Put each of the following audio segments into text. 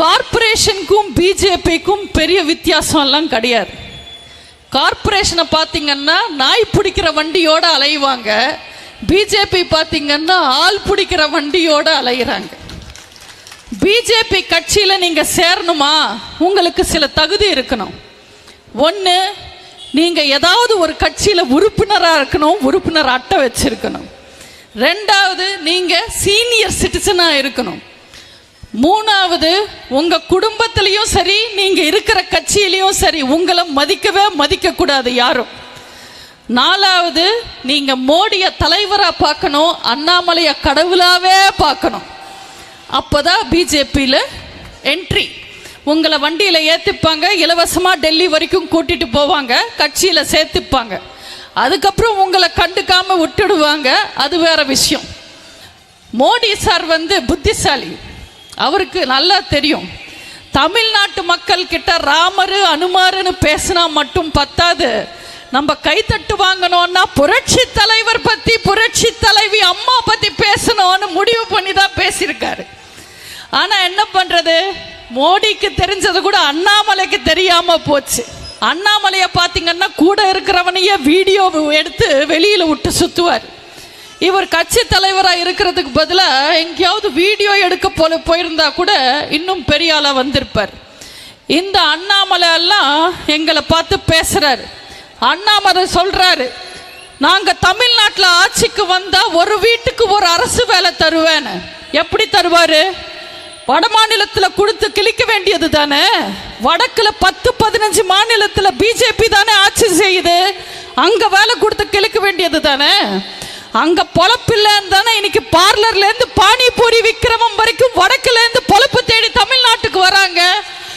கார்ப்பரேஷனுக்கும் பிஜேபிக்கும் பெரிய வித்தியாசம் எல்லாம் கிடையாது. கார்ப்பரேஷனை பார்த்தீங்கன்னா நாய் பிடிக்கிற வண்டியோட அலைவாங்க. பிஜேபி பார்த்தீங்கன்னா ஆள் பிடிக்கிற வண்டியோட அலைகிறாங்க பிஜேபி கட்சியில் நீங்கள் சேரணுமா? உங்களுக்கு சில தகுதி இருக்கணும். ஒன்று நீங்கள் ஏதாவது ஒரு கட்சியில் உறுப்பினராக இருக்கணும் உறுப்பினர் அட்டை வச்சிருக்கணும். ரெண்டாவது நீங்கள் சீனியர் சிட்டிசனாக இருக்கணும். மூணாவது உங்க குடும்பத்திலையும் சரி நீங்க இருக்கிற கட்சியிலையும் சரி உங்களை மதிக்கவே மதிக்க கூடாது யாரும். நாலாவது நீங்க மோடிய தலைவரா பார்க்கணும் அண்ணாமலைய கடவுளாவே பார்க்கணும். அப்பதான் பிஜேபியில் என்ட்ரி உங்களை வண்டியில் ஏற்றுப்பாங்க இலவசமாக டெல்லி வரைக்கும் கூட்டிட்டு போவாங்க கட்சியில் சேர்த்துப்பாங்க. அதுக்கப்புறம் உங்களை கண்டுக்காம விட்டுடுவாங்க அது வேற விஷயம். மோடி சார் வந்து புத்திசாலி. அவருக்கு நல்லா தெரியும். தமிழ்நாட்டு மக்கள் கிட்ட ராமரு அனுமாருன்னு பேசினா மட்டும் பத்தாது. நம்ம கைத்தட்டு வாங்கணும்னா புரட்சி தலைவர் பத்தி புரட்சி தலைவி அம்மா பத்தி பேசணும்னு முடிவு பண்ணி தான் பேசியிருக்காரு. ஆனா என்ன பண்றது? மோடிக்கு தெரிஞ்சது கூட அண்ணாமலைக்கு தெரியாம போச்சு. அண்ணாமலைய பாத்தீங்கன்னா கூட இருக்கிறவனையே வீடியோ எடுத்து வெளியில விட்டு சுத்துவார். இவர் கட்சி தலைவராக இருக்கிறதுக்கு பதிலாக எங்கேயாவது வீடியோ எடுக்க போல போயிருந்தா கூட இன்னும் பெரிய ஆளா வந்திருப்பார். இந்த அண்ணாமலை எல்லாம் எங்களை பார்த்து பேசுறாரு. அண்ணாமலை சொல்றாரு நாங்க தமிழ்நாட்டில் ஆட்சிக்கு வந்தா ஒரு வீட்டுக்கு ஒரு அரசு வேலை தருவேன்னு. எப்படி தருவாரு? வட மாநிலத்தில் கொடுத்து கிழிக்க வேண்டியது தானே? வடக்கில் பத்து பதினஞ்சு மாநிலத்தில் பிஜேபி தானே ஆட்சி செய்யுது. அங்கே வேலை கொடுத்து கிழிக்க வேண்டியது தானே? அங்க பொழப்பில்லன்னு தானே இன்னைக்கு பார்லர்ல இருந்து பானிபூரி விக்கிரமம் வரைக்கும் வடக்குல இருந்து பொழப்பு தேடி தமிழ்நாட்டுக்கு வராங்க.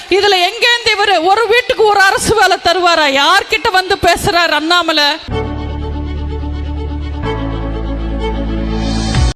இதுல எங்கேருந்து இவர்? ஒரு வீட்டுக்கு ஒரு அரசு வேலை தருவாரா? யார்கிட்ட வந்து பேசுறாரு அண்ணாமலை?